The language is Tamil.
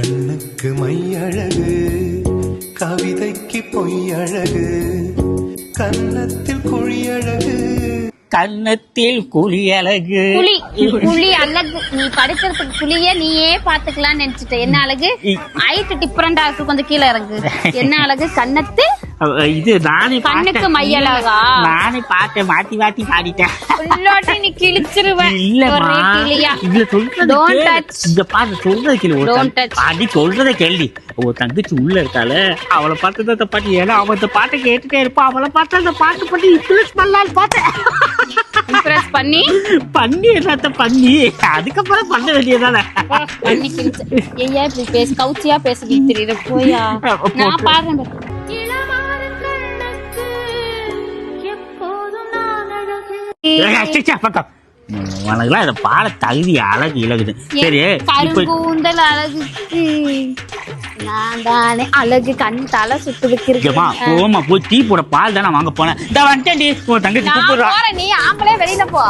கண்ணுக்கு மையழகு கவிதைக்கு பொய்யழகு கன்னத்தில் குழியழகு. கன்னத்தில் குழி அழகு புலி புலி அழகு. நீ படிக்கிறதுக்கு புலிய நீயே பாத்துக்கலாம்னு நினைச்சிட்ட. என்ன அழகு? ஹைட் டிஃபரெண்டா இருக்கு கொஞ்சம் கீழே இறங்கு. என்ன அழகு? கண்ணத்து அவ- இது நானே கண்ணுக்கு. மையழகா? நானே பார்த்தேன். மாத்தி மாத்தி பாடிட்டேன். உள்ளாட்டி நீ கிழிச்சிருவேன் இல்லம்மா. இதுல சொல்றது. இந்த பாட்டு சொல்றது கேளு. ஒரு Don't தங்க- touch. பாட்டி சொல்றத கேள்வி ஒரு தங்கச்சி உள்ள இருக்கால அவளை பார்த்து அந்த பாட்டு ஏன்னா அவன் இந்த பாட்டை கேட்டுட்டே இருப்பான் அவளை பார்த்து அந்த பாட்டு பண்ணி இன்ஃபுளுஸ் பண்ணலான்னு பார்த்தேன். இம்ப்ரெஸ் பண்ணி? பண்ணி என்னத்த பண்ணி? அதுக்கப்புறம் பண்ண வேண்டியதானே பண்ணி கிழிச்சு. ஐயா இப்படி பேச கவுச்சியா பேசுறது தெரியுது போயா? நான் பாடுறேன் பக்கம். உனக்குலாம் இதை பாட தகுதி அழகு இழகுது சரி கருங்கூந்தல் அழகுக்கு நான் தானே அழகு கண் தலை சுத்துதுக்கு ஏம்மா, இருக்கு போம்மா, போய் டீ போட பால் தானே வாங்க போனேன். இந்த வந்துட்டேன் உன் தங்கச்சி நான் கூப்பிடுறா. போறேன் நீ ஆம்பளே வெளியில போ.